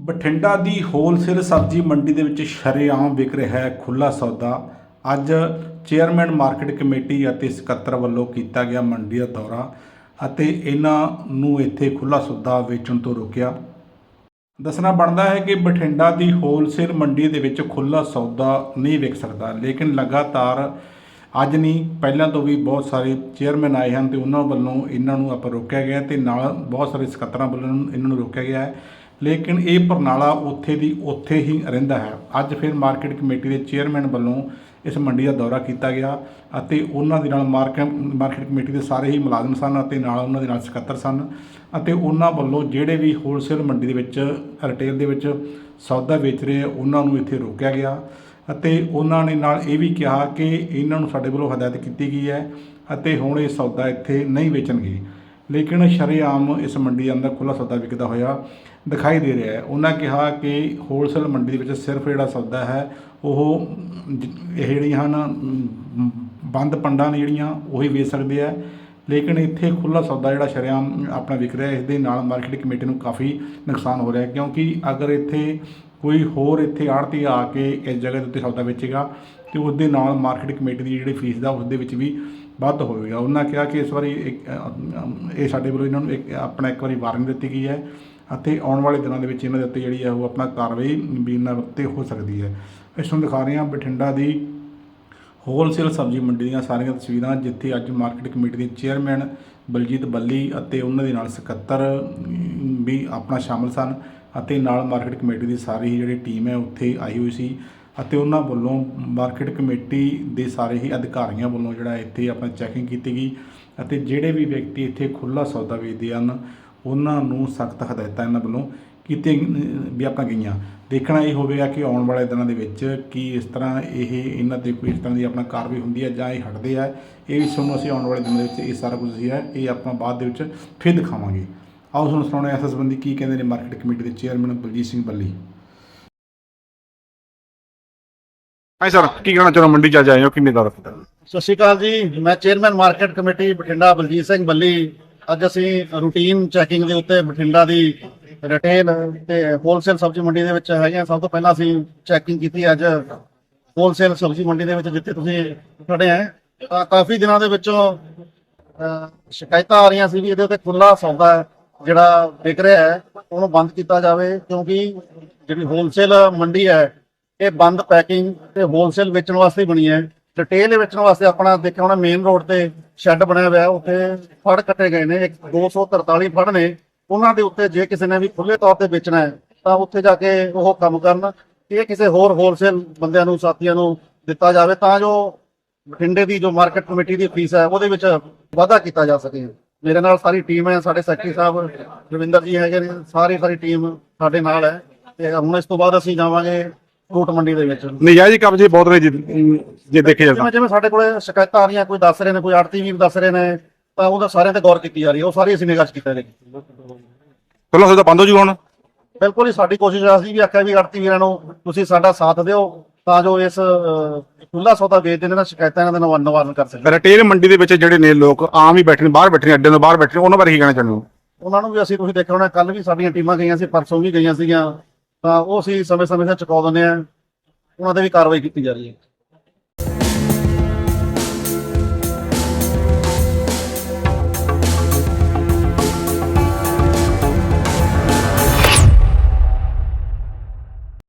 ਬਠਿੰਡਾ ਦੀ wholesale ਸਬਜ਼ੀ ਮੰਡੀ ਦੇ ਵਿੱਚ ਸ਼ਰੇਆਮ ਵਿਕ ਰਿਹਾ ਹੈ ਖੁੱਲਾ ਸੌਦਾ। ਅੱਜ ਚੇਅਰਮੈਨ ਮਾਰਕੀਟ ਕਮੇਟੀ ਅਤੇ ਸਕੱਤਰ ਵੱਲੋਂ ਕੀਤਾ ਗਿਆ ਮੰਡੀ ਦਾ ਦੌਰਾ ਅਤੇ ਇਹਨਾਂ ਨੂੰ ਇੱਥੇ ਖੁੱਲਾ ਸੌਦਾ ਵੇਚਣ ਤੋਂ ਰੋਕਿਆ। ਦੱਸਣਾ ਬਣਦਾ ਹੈ ਕਿ ਬਠਿੰਡਾ ਦੀ ਹੋਲਸੇਲ ਮੰਡੀ ਦੇ ਵਿੱਚ ਖੁੱਲਾ ਸੌਦਾ ਨਹੀਂ ਵਿਕ ਸਕਦਾ, ਲੇਕਿਨ ਲਗਾਤਾਰ ਅੱਜ ਨਹੀਂ, ਪਹਿਲਾਂ ਤੋਂ ਵੀ ਬਹੁਤ ਸਾਰੇ ਚੇਅਰਮੈਨ ਆਏ ਹਨ ਤੇ ਉਹਨਾਂ ਵੱਲੋਂ ਇਹਨਾਂ ਨੂੰ ਆਪਾਂ ਰੋਕਿਆ ਗਿਆ ਤੇ ਨਾਲ ਬਹੁਤ ਸਾਰੇ ਸਕੱਤਰਾਂ ਵੱਲੋਂ ਇਹਨਾਂ ਨੂੰ ਰੋਕਿਆ ਗਿਆ ਹੈ। ਲੇਕਿਨ ਇਹ ਪ੍ਰਣਾਲਾ ਉੱਥੇ ਦੀ ਉੱਥੇ ਹੀ ਰਹਿੰਦਾ ਹੈ। ਅੱਜ ਫਿਰ ਮਾਰਕੀਟ ਕਮੇਟੀ ਦੇ ਚੇਅਰਮੈਨ ਵੱਲੋਂ ਇਸ ਮੰਡੀ ਦਾ ਦੌਰਾ ਕੀਤਾ ਗਿਆ ਅਤੇ ਉਹਨਾਂ ਦੇ ਨਾਲ ਮਾਰਕੀਟ ਮਾਰਕੀਟ ਕਮੇਟੀ ਦੇ ਸਾਰੇ ਹੀ ਮੁਲਾਜ਼ਮ ਸਨ ਅਤੇ ਨਾਲ ਉਹਨਾਂ ਦੇ ਨਾਲ ਸਕੱਤਰ ਸਨ ਅਤੇ ਉਹਨਾਂ ਵੱਲੋਂ ਜਿਹੜੇ ਵੀ ਹੋਲਸੇਲ ਮੰਡੀ ਦੇ ਵਿੱਚ ਰਿਟੇਲ ਦੇ ਵਿੱਚ ਸੌਦਾ ਵੇਚ ਰਹੇ ਆ, ਉਹਨਾਂ ਨੂੰ ਇੱਥੇ ਰੋਕਿਆ ਗਿਆ ਅਤੇ ਉਹਨਾਂ ਨੇ ਨਾਲ ਇਹ ਵੀ ਕਿਹਾ ਕਿ ਇਹਨਾਂ ਨੂੰ ਸਾਡੇ ਵੱਲੋਂ ਹਦਾਇਤ ਕੀਤੀ ਗਈ ਹੈ ਅਤੇ ਹੁਣ ਇਹ ਸੌਦਾ ਇੱਥੇ ਨਹੀਂ ਵੇਚਣਗੇ। ਲੇਕਿਨ ਸ਼ਰੇਆਮ ਇਸ ਮੰਡੀ ਦੇ ਅੰਦਰ ਖੁੱਲਾ ਸੌਦਾ ਵਿਕਦਾ ਹੋਇਆ ਦਿਖਾਈ ਦੇ ਰਿਹਾ ਹੈ। ਉਹਨਾਂ ਕਿਹਾ ਕਿ ਹੋਲਸੇਲ ਮੰਡੀ ਦੇ ਵਿੱਚ ਸਿਰਫ ਜਿਹੜਾ ਸੌਦਾ ਹੈ, ਉਹ ਇਹ ਜਿਹੜੀਆਂ ਹਨ ਬੰਦ ਪੰਡਾਂ ਨੇ ਜਿਹੜੀਆਂ, ਉਹੀ ਵੇਚ ਸਕਦੇ ਆ ਲੇਕਿਨ ਇੱਥੇ ਖੁੱਲਾ ਸੌਦਾ ਜਿਹੜਾ ਸ਼ਰੇਆਮ ਆਪਣਾ ਵਿਕ ਰਿਹਾ ਇਸ ਦੇ ਨਾਲ ਮਾਰਕੀਟ ਕਮੇਟੀ ਨੂੰ ਕਾਫੀ ਨੁਕਸਾਨ ਹੋ ਰਿਹਾ ਕਿਉਂਕਿ ਅਗਰ ਇੱਥੇ ਕੋਈ ਹੋਰ ਇੱਥੇ ਆੜਤੀ ਆ ਕੇ ਇਸ ਜਗ੍ਹਾ ਦੇ ਉੱਤੇ ਸੌਦਾ ਵੇਚੇਗਾ, ਤੇ ਉਸ ਦੇ ਨਾਲ ਮਾਰਕੀਟ ਕਮੇਟੀ ਦੀ ਜਿਹੜੀ ਫੀਸ ਦਾ, ਉਸ ਦੇ ਵਿੱਚ ਵੀ ਵੱਧ ਹੋਵੇਗਾ ਉਹਨਾਂ ਕਿਹਾ ਕਿ ਇਸ ਵਾਰੀ ਇੱਕ, ਇਹ ਸਾਡੇ ਵੱਲੋਂ ਇਹਨਾਂ ਨੂੰ ਇੱਕ ਆਪਣਾ ਇੱਕ ਵਾਰੀ ਵਾਰਨਿੰਗ ਦਿੱਤੀ ਗਈ ਹੈ ਅਤੇ ਆਉਣ ਵਾਲੇ ਦਿਨਾਂ ਦੇ ਵਿੱਚ ਇਹਨਾਂ ਦੇ ਉੱਤੇ ਜਿਹੜੀ ਹੈ ਉਹ ਆਪਣਾ ਕਾਰਵਾਈ ਵੀ ਇਹਨਾਂ ਉੱਤੇ ਹੋ ਸਕਦੀ ਹੈ। ਇਸ ਨੂੰ ਦਿਖਾ ਰਹੇ ਹਾਂ ਬਠਿੰਡਾ ਦੀ ਹੋਲਸੇਲ ਸਬਜ਼ੀ ਮੰਡੀ ਦੀਆਂ ਸਾਰੀਆਂ ਤਸਵੀਰਾਂ ਜਿੱਥੇ ਅੱਜ ਮਾਰਕੀਟ ਕਮੇਟੀ ਦੇ ਚੇਅਰਮੈਨ ਬਲਜੀਤ ਬੱਲੀ ਅਤੇ ਉਹਨਾਂ ਦੇ ਨਾਲ ਸਕੱਤਰ ਵੀ ਆਪਣਾ ਸ਼ਾਮਲ ਸਨ ਅਤੇ ਨਾਲ ਮਾਰਕੀਟ ਕਮੇਟੀ ਦੀ ਸਾਰੀ ਹੀ ਜਿਹੜੀ ਟੀਮ ਹੈ ਉੱਥੇ ਆਈ ਹੋਈ ਸੀ। ਅਤੇ ਉਹਨਾਂ ਵੱਲੋਂ ਮਾਰਕੀਟ ਕਮੇਟੀ ਦੇ ਸਾਰੇ ਹੀ ਅਧਿਕਾਰੀਆਂ ਵੱਲੋਂ ਜਿਹੜਾ ਇੱਥੇ ਆਪਣਾ ਚੈਕਿੰਗ ਕੀਤੀ ਗਈ ਅਤੇ ਜਿਹੜੇ ਵੀ ਵਿਅਕਤੀ ਇੱਥੇ ਖੁੱਲਾ ਸੌਦਾ ਵੇਚਦੇ ਹਨ ਉਹਨਾਂ ਨੂੰ ਸਖਤ ਹਦਾਇਤਾਂ ਇਹਨਾਂ ਵੱਲੋਂ ਕੀਤੀਆਂ ਅਹ, ਵੀ ਆਪਾਂ ਗਈਆਂ। ਦੇਖਣਾ ਇਹ ਹੋਵੇਗਾ ਕਿ ਆਉਣ ਵਾਲੇ ਦਿਨਾਂ ਦੇ ਵਿੱਚ ਕੀ ਇਸ ਤਰ੍ਹਾਂ ਇਹ ਇਹਨਾਂ ਤੇ ਕੋਈ ਇਸ ਤਰ੍ਹਾਂ ਦੀ ਆਪਣਾ ਕਾਰਵਾਈ ਹੁੰਦੀ ਹੈ ਜਾਂ ਇਹ ਹਟਦੇ ਆ ਇਹ ਵੀ ਤੁਹਾਨੂੰ ਅਸੀਂ ਆਉਣ ਵਾਲੇ ਦਿਨਾਂ ਦੇ ਵਿੱਚ ਇਹ ਸਾਰਾ ਕੁਝ ਹੀ ਹੈ ਇਹ ਆਪਾਂ ਬਾਅਦ ਦੇ ਵਿੱਚ ਫਿਰ ਦਿਖਾਵਾਂਗੇ। ਆਓ ਤੁਹਾਨੂੰ ਸੁਣਾਉਣਾ ਇਸ ਸੰਬੰਧੀ ਕੀ ਕਹਿੰਦੇ ਨੇ ਮਾਰਕੀਟ ਕਮੇਟੀ ਦੇ ਚੇਅਰਮੈਨ ਬਲਜੀਤ ਸਿੰਘ ਬੱਲੀ। ਹਾਂ ਸਰ ਕੀ ਕਹਿਣਾ ਚਾਹੁੰਦੇ ਮੰਡੀ ਚ ਅੱਜ ਆਏ ਹੋ? ਕਿੰਨੇ ਦਾ ਰਫਤਾ ਸਤਿ ਸ਼੍ਰੀ ਅਕਾਲ ਜੀ। ਮੈਂ chairman market committee Bathinda Baljit Singh Balli. ਅੱਜ ਅਸੀਂ ਰੂਟੀਨ ਚੈਕਿੰਗ ਦੇ ਉੱਤੇ ਬਠਿੰਡਾ ਦੀ ਰਿਟੇਲ ਤੇ ਹੋਲਸੇਲ ਸਬਜ਼ੀ ਮੰਡੀ ਦੇ ਵਿੱਚ ਹੈਗੇ ਹਾਂ। ਸਭ ਤੋਂ ਪਹਿਲਾਂ ਅਸੀਂ ਚੈਕਿੰਗ ਕੀਤੀ ਅੱਜ ਹੋਲਸੇਲ ਸਬਜ਼ੀ ਮੰਡੀ ਦੇ ਵਿੱਚ, ਜਿੱਥੇ ਤੁਸੀਂ ਖੜੇ ਆ। ਤਾਂ ਕਾਫੀ ਦਿਨਾਂ ਦੇ ਵਿੱਚੋਂ ਸ਼ਿਕਾਇਤਾਂ ਆ ਰਹੀਆਂ ਸੀ ਵੀ ਇਹਦੇ ਉੱਤੇ ਖੁੱਲਾ ਸੌਦਾ ਜਿਹੜਾ ਵਿਕ ਰਿਹਾ ਹੈ, ਉਹਨੂੰ ਬੰਦ ਕੀਤਾ ਜਾਵੇ। ਕਿਉਂਕਿ ਜਿਹੜੀ ਹੋਲਸੇਲ ਮੰਡੀ ਹੈ ਇਹ ਬੰਦ ਪੈਕਿੰਗ ਤੇ ਹੋਲਸੇਲ ਵੇਚਣ ਵਾਸਤੇ ਬਣੀ ਹੈ। ਰਿਟੇਲ ਵੇਚਣ ਵਾਸਤੇ ਆਪਣਾ ਦੇਖਿਆ ਹੋਣਾ ਮੇਨ ਰੋਡ ਤੇ ਸ਼ੈੱਡ ਬਣਿਆ ਹੋਇਆ, ਉੱਥੇ ਫੜ ਕੱਟੇ ਗਏ ਨੇ, ਇੱਕ 243 ਫੜ ਨੇ। ਉਹਨਾਂ ਦੇ ਉੱਤੇ ਜੇ ਕਿਸੇ ਨੇ ਵੀ ਖੁੱਲੇ ਤੌਰ ਤੇ ਵੇਚਣਾ ਹੈ, ਤਾਂ ਉੱਥੇ ਜਾ ਕੇ ਉਹ ਕੰਮ ਕਰਨ। ਇਹ ਕਿਸੇ ਹੋਰ ਹੋਲਸੇਲ ਬੰਦਿਆਂ ਨੂੰ, ਸਾਥੀਆਂ ਨੂੰ ਦਿੱਤਾ ਜਾਵੇ, ਤਾਂ ਜੋ ਬਠਿੰਡੇ ਦੀ ਜੋ ਮਾਰਕੀਟ ਕਮੇਟੀ ਦੀ ਫੀਸ ਹੈ, ਉਹਦੇ ਵਿੱਚ ਵਾਧਾ ਕੀਤਾ ਜਾ ਸਕੇ। ਮੇਰੇ ਨਾਲ ਸਾਰੀ ਟੀਮ ਹੈ, ਸਾਡੇ ਸੈਕਟਰੀ ਸਾਹਿਬ, ਰਵਿੰਦਰ ਜੀ ਹੈਗੇ ਨੇ, ਸਾਰੀ ਸਾਰੀ ਟੀਮ ਸਾਡੇ ਨਾਲ ਹੈ। ਤੇ ਹੁਣ ਇਸ ਤੋਂ ਬਾਅਦ ਅਸੀਂ ਜਾਵਾਂਗੇ ਫਰੂਟ ਮੰਡੀ ਦੇ ਵਿੱਚ। ਨਜਾਇਜ਼ ਕਬਜ਼ੇ ਬਹੁਤ ਨੇ ਜੀ, ਜੇ ਦੇਖੇ ਜਿਵੇਂ ਜਾਂਦਾ ਜਿਵੇਂ ਸਾਡੇ ਕੋਲੇ ਸ਼ਿਕਾਇਤਾਂ ਆ ਰਹੀਆਂ ਕੋਈ ਦੱਸ ਰਹੇ ਨੇ ਕੋਈ ਆੜਤੀ ਵੀ ਦੱਸ ਰਹੇ ਨੇ ਤਾਂ ਉਹਦਾ ਸਾਰਿਆਂ ਤੇ ਗੌਰ ਕੀਤੀ ਜਾ ਰਹੀ ਹੈ। ਉਹ ਸਾਰੀ ਅਸੀਂ ਨਿਗਾਹ ਕੀਤਾ ਨੇ ਖੁੱਲਾ ਸੌਦਾ ਬੰਦ ਹੋ ਜੂ ਹੁਣ? ਬਿਲਕੁਲ ਹੀ ਸਾਡੀ ਕੋਸ਼ਿਸ਼ ਆ ਅਸੀਂ ਵੀ ਆਖਿਆ ਵੀ ਆੜਤੀ ਵੀਰਾਂ ਨੂੰ ਤੁਸੀਂ ਸਾਡਾ ਸਾਥ ਦਿਓ ਤਾਂ ਜੋ ਇਸ ਅਹ, ਖੁੱਲਾ ਸੌਦਾ ਵੇਚਦੇ ਨੇ ਨਾ ਸ਼ਿਕਾਇਤਾਂ ਇਹਨਾਂ ਦਾ ਨਿਵਾ- ਨਿਵਾਰਨ ਕਰ ਸਕਣ। ਰਿਟੇਲ ਮੰਡੀ ਦੇ ਵਿੱਚ ਜਿਹੜੇ ਨੇ ਲੋਕ ਆਮ ਹੀ ਬੈਠੇ ਨੇ ਬਾਹਰ ਬੈਠੇ ਨੇ ਅੱਡੇ ਤੋਂ ਬਾਹਰ ਬੈਠੇ ਨੇ ਉਹਨਾਂ ਬਾਰੇ ਕੀ ਕਹਿਣਾ ਚਾਹੁੰਦੇ ਹੋ? ਉਹਨਾਂ ਨੂੰ ਵੀ ਅਸੀਂ ਤੁਸੀਂ ਦੇਖਿਆ ਹੋਣਾ ਕੱਲ ਵੀ ਸਾਡੀਆਂ ਟੀਮਾਂ ਗਈਆਂ ਸੀ ਪਰਸੋਂ ਵੀ ਗਈਆਂ ਸੀਗੀਆਂ। ਤਾਂ ਉਹ ਅਸੀਂ ਸਮੇਂ ਸਮੇਂ ਸਿਰ ਚੁਕਾ ਦਿੰਦੇ ਆ ਉਹਨਾਂ ਤੇ ਵੀ ਕਾਰਵਾਈ ਕੀਤੀ ਜਾ ਰਹੀ ਹੈ।